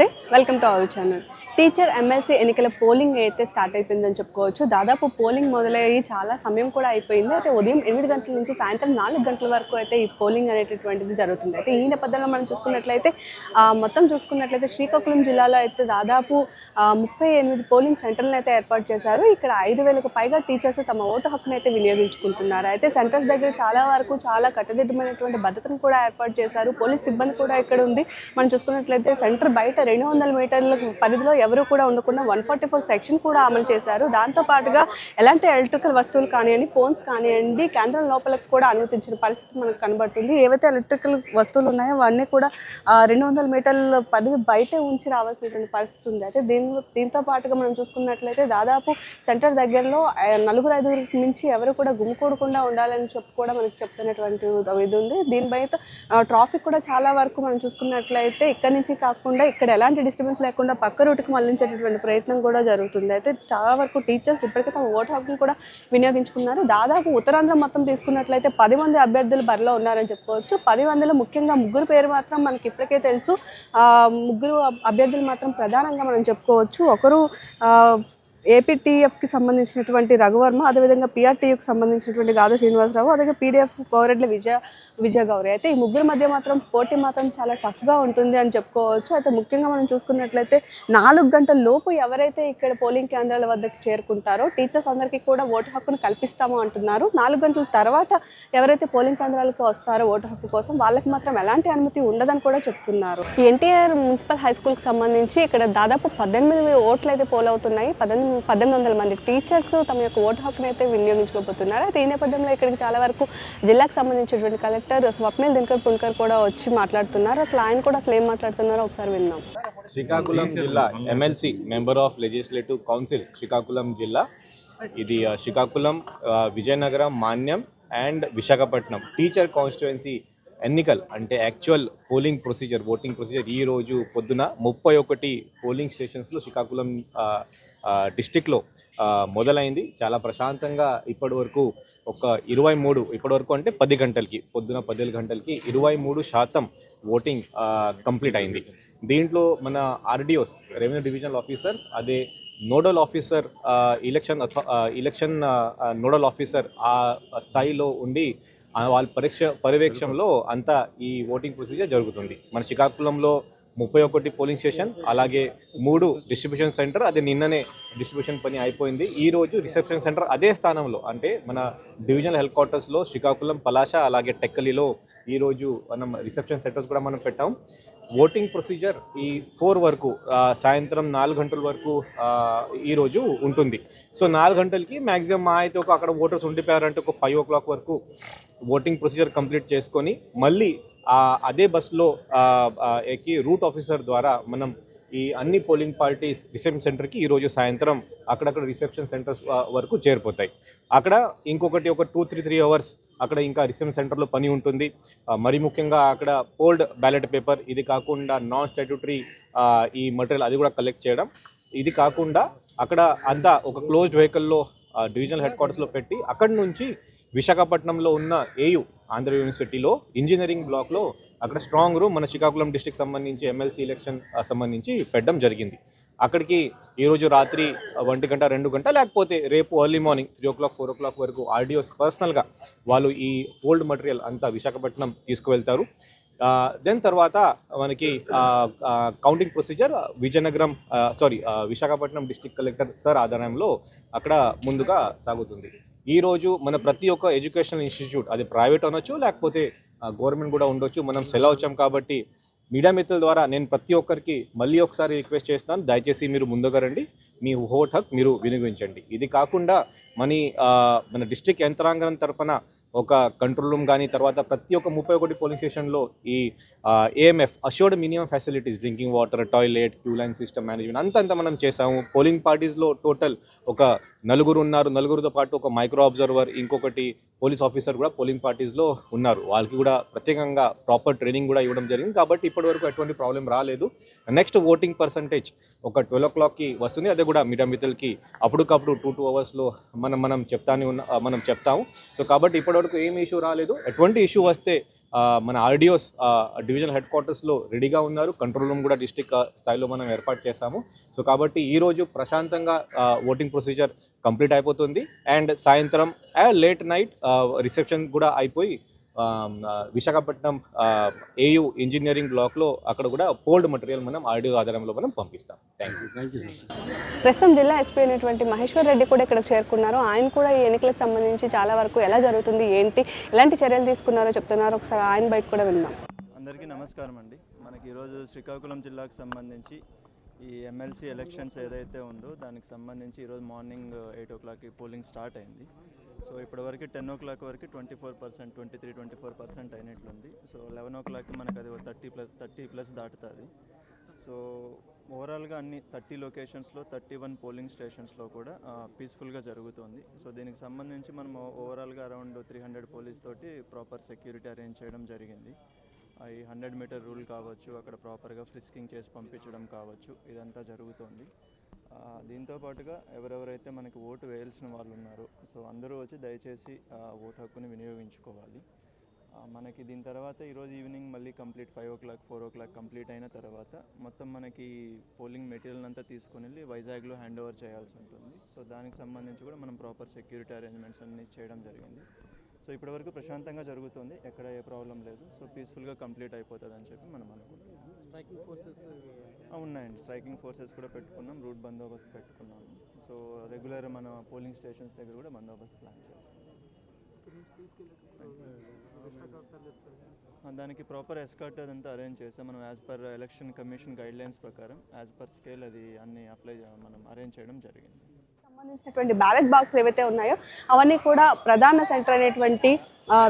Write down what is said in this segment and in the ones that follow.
నమస్తే. Welcome to our channel teacher MLC ఎన్నికల polling అయితే స్టార్ట్ అయిపోయిందని చెప్పుకోవచ్చు. దాదాపు పోలింగ్ మొదలయ్యి చాలా సమయం కూడా అయిపోయింది. అయితే ఉదయం ఎనిమిది గంటల నుంచి సాయంత్రం నాలుగు గంటల వరకు అయితే ఈ పోలింగ్ అనేటటువంటిది జరుగుతుంది. అయితే ఈ నేపథ్యంలో మనం చూసుకున్నట్లయితే మొత్తం చూసుకున్నట్లయితే శ్రీకాకుళం జిల్లాలో అయితే దాదాపు ముప్పై ఎనిమిది పోలింగ్ సెంటర్లను అయితే ఏర్పాటు చేశారు. ఇక్కడ ఐదు వేలకు పైగా టీచర్స్ తమ ఓటు హక్కును అయితే వినియోగించుకుంటున్నారు. అయితే సెంటర్స్ దగ్గర చాలా వరకు చాలా కట్టుదిట్టమైనటువంటి భద్రతను కూడా ఏర్పాటు చేశారు. పోలీస్ సిబ్బంది కూడా ఇక్కడ ఉంది. మనం చూసుకున్నట్లయితే సెంటర్ బయట రెండు వందల మీటర్ల పరిధిలో ఎవరు కూడా ఉండకుండా వన్ ఫార్టీ ఫోర్ సెక్షన్ కూడా అమలు చేశారు. దాంతో పాటుగా ఎలాంటి ఎలక్ట్రికల్ వస్తువులు కానివ్వండి ఫోన్స్ కానివ్వండి కేంద్రం లోపలికి కూడా అనుమతించిన పరిస్థితి మనకు కనబడుతుంది. ఏవైతే ఎలక్ట్రికల్ వస్తువులు ఉన్నాయో అవన్నీ కూడా రెండు వందల మీటర్ల పరిధి బయటే ఉంచి రావాల్సినటువంటి పరిస్థితి ఉంది. అయితే దీనిలో దీంతో పాటుగా మనం చూసుకున్నట్లయితే దాదాపు సెంటర్ దగ్గరలో నలుగురు ఐదుగురికి మించి ఎవరు కూడా గుమ్మికూడకుండా ఉండాలని చెప్పి కూడా మనకు చెప్తున్నటువంటి ఇది ఉంది. దీనిపై ట్రాఫిక్ కూడా చాలా వరకు మనం చూసుకున్నట్లయితే ఇక్కడ నుంచి కాకుండా ఇక్కడ ఎలాంటి డిస్టర్బెన్స్ లేకుండా పక్క రూట్కి మళ్ళించేటటువంటి ప్రయత్నం కూడా జరుగుతుంది. అయితే చాలా వరకు టీచర్స్ ఇప్పటికే తమ ఓటు హక్కును కూడా వినియోగించుకున్నారు. దాదాపు ఉత్తరాంధ్ర మొత్తం తీసుకున్నట్లయితే పది మంది అభ్యర్థులు బరిలో ఉన్నారని చెప్పుకోవచ్చు. పది మందిలో ముఖ్యంగా ముగ్గురు పేరు మాత్రం మనకి ఇప్పటికే తెలుసు. ముగ్గురు అభ్యర్థులు మాత్రం ప్రధానంగా మనం చెప్పుకోవచ్చు. ఒకరు ఏపీటీఎఫ్కి సంబంధించినటువంటి రఘువర్మ అదేవిధంగా పీఆర్టీఎఫ్కి సంబంధించినటువంటి గాధ శ్రీనివాసరావు అదే పీడిఎఫ్ పౌరెడ్ల విజయ విజయగౌరి అయితే ఈ ముగ్గురు మధ్య మాత్రం పోటీ మాత్రం చాలా టఫ్గా ఉంటుంది అని చెప్పుకోవచ్చు. అయితే ముఖ్యంగా మనం చూసుకున్నట్లయితే నాలుగు గంటల లోపు ఎవరైతే ఇక్కడ పోలింగ్ కేంద్రాల వద్దకు చేరుకుంటారో టీచర్స్ అందరికీ కూడా ఓటు హక్కును కల్పిస్తాము అంటున్నారు. నాలుగు గంటల తర్వాత ఎవరైతే పోలింగ్ కేంద్రాలకు వస్తారో ఓటు హక్కు కోసం వాళ్ళకి మాత్రం ఎలాంటి అనుమతి ఉండదని కూడా చెప్తున్నారు. ఎన్టీఆర్ మున్సిపల్ హై స్కూల్కి సంబంధించి ఇక్కడ దాదాపు పద్దెనిమిది ఓట్లు అయితే పోలవుతున్నాయి. పద్దెనిమిది పద్దెనిమిది వందల మంది టీచర్స్ తమ యొక్క ఓటు హక్కును అయితే వినియోగించుకోబోతున్నారు. అయితే ఈ నేపథ్యంలో ఇక్కడికి చాలా వరకు జిల్లాకు సంబంధించినటువంటి కలెక్టర్ స్వప్నిల్ దినకర్ పుణ్కర్ కూడా వచ్చి మాట్లాడుతున్నారు. అసలు ఆయన కూడా అసలు ఏం మాట్లాడుతున్నారో ఒకసారి విందాం. శ్రీకాకుళం జిల్లా MLC member of legislative council Srikakulam జిల్లా. ఇది Srikakulam Vizianagaram Manyam and Visakhapatnam. Teacher constituency ఎన్నికలు అంటే actual polling procedure voting procedure ఈ రోజు పొద్దున ముప్పై ఒకటి పోలింగ్ స్టేషన్స్లో శ్రీకాకుళం డిస్టిక్లో మొదలైంది. చాలా ప్రశాంతంగా ఇప్పటి వరకు ఒక ఇరవై మూడు ఇప్పటి వరకు అంటే పది గంటలకి పొద్దున పది గంటలకి ఇరవై మూడు శాతం ఓటింగ్ కంప్లీట్ అయింది. దీంట్లో మన ఆర్డిఓస్ రెవెన్యూ డివిజనల్ ఆఫీసర్స్ అదే nodal officer election election nodal officer ఆ స్థాయిలో ఉండి వాళ్ళ పరీక్ష పర్యవేక్షణలో అంతా ఈ ఓటింగ్ ప్రొసీజర్ జరుగుతుంది. మన శ్రీకాకుళంలో ముప్పై ఒకటి పోలింగ్ స్టేషన్ అలాగే మూడు డిస్ట్రిబ్యూషన్ సెంటర్ అది నిన్ననే డిస్ట్రిబ్యూషన్ పని అయిపోయింది. ఈ రోజు రిసెప్షన్ సెంటర్ అదే స్థానంలో అంటే మన డివిజనల్ హెడ్ క్వార్టర్స్లో శ్రీకాకుళం పలాష అలాగే టెక్కలిలో ఈరోజు మనం రిసెప్షన్ సెంటర్స్ కూడా మనం పెట్టాం. ఓటింగ్ ప్రొసీజర్ ఈ ఫోర్ వరకు సాయంత్రం నాలుగు గంటల వరకు ఈరోజు ఉంటుంది. సో నాలుగు గంటలకి మ్యాక్సిమం మా అయితే ఒక అక్కడ ఓటర్స్ ఉండిపోయారంటే ఒక ఫైవ్ ఓ క్లాక్ వరకు ఓటింగ్ ప్రొసీజర్ కంప్లీట్ చేసుకొని మళ్ళీ అదే బస్సులో ఎక్కి రూట్ ఆఫీసర్ ద్వారా మనం ఈ అన్ని పోలింగ్ పార్టీస్ రిసెప్షన్ సెంటర్కి ఈరోజు సాయంత్రం అక్కడక్కడ రిసెప్షన్ సెంటర్స్ వరకు చేరిపోతాయి. అక్కడ ఇంకొకటి ఒక టూ త్రీ త్రీ అవర్స్ అక్కడ ఇంకా రిసెప్షన్ సెంటర్లో పని ఉంటుంది. మరి ముఖ్యంగా అక్కడ పోల్డ్ బ్యాలెట్ పేపర్ ఇది కాకుండా నాన్ స్టాట్యూటరీ ఈ మటీరియల్ అది కూడా కలెక్ట్ చేయడం. ఇది కాకుండా అక్కడ అంతా ఒక క్లోజ్డ్ వెహికల్లో డివిజనల్ హెడ్ క్వార్టర్స్లో పెట్టి అక్కడి నుంచి విశాఖపట్నంలో ఉన్న ఏయు ఆంధ్ర యూనివర్సిటీలో ఇంజనీరింగ్ బ్లాక్లో అక్కడ స్ట్రాంగ్ రూమ్ మన శ్రీకాకుళం డిస్టిక్ సంబంధించి ఎమ్మెల్సీ ఎలక్షన్ సంబంధించి పెట్టడం జరిగింది. అక్కడికి ఈరోజు రాత్రి ఒంటి గంట రెండు గంట లేకపోతే రేపు early morning three o'clock four o'clock వరకు ఆడియోస్ పర్సనల్గా వాళ్ళు ఈ ఓల్డ్ మటీరియల్ అంతా విశాఖపట్నం తీసుకువెళ్తారు. దెన్ తర్వాత మనకి counting procedure Vizianagaram sorry Visakhapatnam district collector sir ఆధ్వర్యంలో అక్కడ ముందుగా సాగుతుంది. ఈరోజు మన ప్రతి ఒక్క ఎడ్యుకేషనల్ ఇన్స్టిట్యూట్ అది ప్రైవేట్ అనొచ్చు లేకపోతే గవర్నమెంట్ కూడా ఉండొచ్చు మనం సెలవు వచ్చాం కాబట్టి మీడియా మిత్రుల ద్వారా నేను ప్రతి ఒక్కరికి మళ్ళీ ఒకసారి రిక్వెస్ట్ చేస్తాను. దయచేసి మీరు ముందుగా రండి. మీ ఓట్ హక్ మీరు వినియోగించండి. ఇది కాకుండా మన మన డిస్ట్రిక్ట్ యంత్రాంగం తరఫున ఒక కంట్రోల్ రూమ్ కానీ తర్వాత ప్రతి ఒక్క ముప్పై ఒకటి పోలింగ్ స్టేషన్లో ఈ AMF assured minimum facilities drinking water toilet queue line system management అంతంతా మనం చేసాము పోలింగ్ పార్టీస్లో టోటల్ ఒక నలుగురు ఉన్నారు. నలుగురితో పాటు ఒక మైక్రో అబ్జర్వర్ ఇంకొకటి పోలీస్ ఆఫీసర్ కూడా పోలింగ్ పార్టీస్లో ఉన్నారు. వాళ్ళకి కూడా ప్రత్యేకంగా ప్రాపర్ ట్రైనింగ్ కూడా ఇవ్వడం జరిగింది. కాబట్టి ఇప్పటివరకు ఎటువంటి ప్రాబ్లం రాలేదు. నెక్స్ట్ ఓటింగ్ పర్సంటేజ్ ఒక ట్వెల్వ్ ఓ క్లాక్కి వస్తుంది. అదే కూడా మిటమితలకి అప్పటికప్పుడు టూ టూ అవర్స్లో మనం మనం చెప్తానే ఉన్న మనం చెప్తాము. సో కాబట్టి ఇప్పటివరకు ఏం ఇష్యూ రాలేదు. ఎటువంటి ఇష్యూ వస్తే మన ఆర్డియోస్ డివిజనల్ హెడ్ క్వార్టర్స్లో రెడీగా ఉన్నారు. కంట్రోల్ రూమ్ కూడా డిస్టిక్ స్థాయిలో మనం ఏర్పాటు చేశాము. సో కాబట్టి ఈరోజు ప్రశాంతంగా ఓటింగ్ ప్రొసీజర్ కంప్లీట్ అయిపోతుంది. అండ్ సాయంత్రం లేట్ నైట్ రిసెప్షన్ కూడా అయిపోయి విశాఖపట్నం ఏయు ఇంజనీరింగ్ బ్లాక్లో అక్కడ కూడా పోల్డ్ మటీరియల్ మనం ఆడియో ఆధారంలో మనం పంపిస్తాం. థ్యాంక్ యూ థ్యాంక్ యూ ప్రస్తుతం జిల్లా ఎస్పీ అయినటువంటి మహేశ్వర్ రెడ్డి కూడా ఇక్కడ చేరుకున్నారు. ఆయన కూడా ఈ ఎన్నికలకు సంబంధించి చాలా వరకు ఎలా జరుగుతుంది ఏంటి ఎలాంటి చర్యలు తీసుకున్నారో చెప్తున్నారు. ఒకసారి ఆయన బయట కూడా విందాం. అందరికీ నమస్కారం అండి. మనకి ఈరోజు శ్రీకాకుళం జిల్లాకు సంబంధించి ఈ ఎమ్మెల్సీ ఎలక్షన్స్ ఏదైతే ఉందో దానికి సంబంధించి ఈరోజు మార్నింగ్ ఎయిట్ ఓ క్లాక్కి పోలింగ్ స్టార్ట్ అయింది. సో ఇప్పటివరకు టెన్ ఓ క్లాక్ వరకు twenty four percent twenty three twenty four percent అయినట్లుంది. So eleven ఓ క్లాక్కి మనకు అది థర్టీ ప్లస్ థర్టీ ప్లస్ దాటుతుంది. సో ఓవరాల్గా అన్ని థర్టీ లొకేషన్స్లో థర్టీ వన్ పోలింగ్ స్టేషన్స్లో కూడా పీస్ఫుల్గా జరుగుతుంది. సో దీనికి సంబంధించి మనం ఓవరాల్గా అరౌండ్ త్రీ హండ్రెడ్ పోలీస్ తోటి ప్రాపర్ సెక్యూరిటీ అరేంజ్ చేయడం జరిగింది. ఆ ఈ హండ్రెడ్ మీటర్ రూల్ కావచ్చు అక్కడ ప్రాపర్గా ఫ్రిస్కింగ్ చేసి పంపించడం కావచ్చు ఇదంతా జరుగుతోంది. దీంతో పాటుగా ఎవరెవరైతే మనకి ఓటు వేయాల్సిన వాళ్ళు ఉన్నారో సో అందరూ వచ్చి దయచేసి ఆ ఓటు హక్కుని వినియోగించుకోవాలి. మనకి దీని తర్వాత ఈరోజు ఈవినింగ్ మళ్ళీ complete five o'clock four o'clock complete అయిన తర్వాత మొత్తం మనకి పోలింగ్ మెటీరియల్ అంతా తీసుకొని వెళ్ళి వైజాగ్లో హ్యాండ్ ఓవర్ చేయాల్సి ఉంటుంది. సో దానికి సంబంధించి కూడా మనం ప్రాపర్ సెక్యూరిటీ అరేంజ్మెంట్స్ అన్ని చేయడం జరిగింది. సో ఇప్పటివరకు ప్రశాంతంగా జరుగుతుంది. ఎక్కడ ఏ ప్రాబ్లం లేదు. సో పీస్ఫుల్గా కంప్లీట్ అయిపోతుంది అని చెప్పి మనం అనుకుంటున్నాం. స్ట్రైకింగ్ ఫోర్సెస్ uh, ఉన్నాయండి. స్ట్రైకింగ్ ఫోర్సెస్ కూడా పెట్టుకున్నాం రూట్ బందోబస్తు పెట్టుకున్నాం. సో రెగ్యులర్ మన పోలింగ్ స్టేషన్స్ దగ్గర కూడా బందోబస్తు ప్లాన్ చేస్తాం దానికి ప్రాపర్ ఎస్కాట్ అదంతా అరేంజ్ చేసాం. మనం as per election commission guidelines ప్రకారం యాజ్ పర్ స్కేల్ అది అన్ని అప్లై మనం అరేంజ్ చేయడం జరిగింది. సంబంధించినటువంటి బ్యాలెట్ బాక్స్ ఏవైతే ఉన్నాయో అవన్నీ కూడా ప్రధాన సెంటర్ అనేటువంటి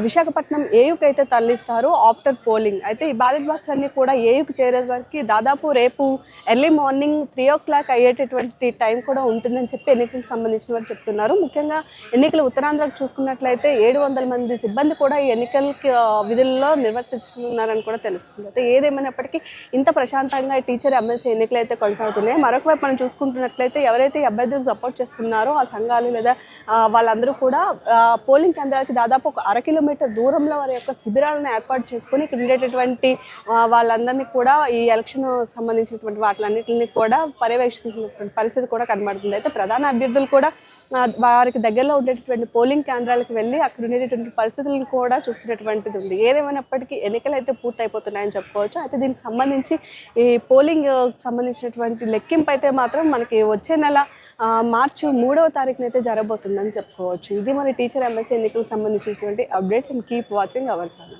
విశాఖపట్నం ఏయుకి అయితే తరలిస్తారు ఆఫ్టర్ పోలింగ్ అయితే ఈ బ్యాలెట్ బాక్స్ అన్నీ కూడా ఏయుకి చేరేసరికి దాదాపు రేపు early morning three o'clock అయ్యేటటువంటి టైం కూడా ఉంటుందని చెప్పి ఎన్నికలకు సంబంధించిన వారు చెప్తున్నారు. ముఖ్యంగా ఎన్నికలు ఉత్తరాంధ్రకు చూసుకున్నట్లయితే ఏడు వందల మంది సిబ్బంది కూడా ఈ ఎన్నికలకి విధుల్లో నిర్వర్తిస్తున్నారని కూడా తెలుస్తుంది. అయితే ఏదేమైనప్పటికీ ఇంత ప్రశాంతంగా టీచర్ ఎమ్మెల్సీ ఎన్నికలు అయితే కొనసాగుతున్నాయి. మరొక వైపు మనం చూసుకుంటున్నట్లయితే ఎవరైతే అభ్యర్థులకు సపోర్ట్ చేస్తున్నారో ఆ సంఘాలు లేదా వాళ్ళందరూ కూడా పోలింగ్ కేంద్రాలకి దాదాపు ఒక అర కిలోమీటర్ దూరంలో వారి యొక్క శిబిరాలను ఏర్పాటు చేసుకుని ఇక్కడ ఉండేటటువంటి వాళ్ళందరినీ కూడా ఈ ఎలక్షన్ సంబంధించినటువంటి వాటిలన్నింటిని కూడా పర్యవేక్షించినటువంటి పరిస్థితి కూడా కనబడుతుంది. అయితే ప్రధాన అభ్యర్థులు కూడా వారికి దగ్గరలో ఉండేటటువంటి పోలింగ్ కేంద్రాలకు వెళ్ళి అక్కడ ఉండేటటువంటి పరిస్థితులను కూడా చూస్తున్నటువంటిది ఉంది. ఏదేమైనప్పటికీ ఎన్నికలు అయితే పూర్తయిపోతున్నాయని చెప్పుకోవచ్చు. అయితే దీనికి సంబంధించి ఈ పోలింగ్ సంబంధించినటువంటి లెక్కింపు అయితే మాత్రం మనకి వచ్చే నెల మార్చి మూడవ తారీఖున అయితే జరగబోతుందని చెప్పుకోవచ్చు. ఇది మన టీచర్ ఎమ్మెల్సీ ఎన్నికలకు సంబంధించినటువంటి updates and keep watching our channel.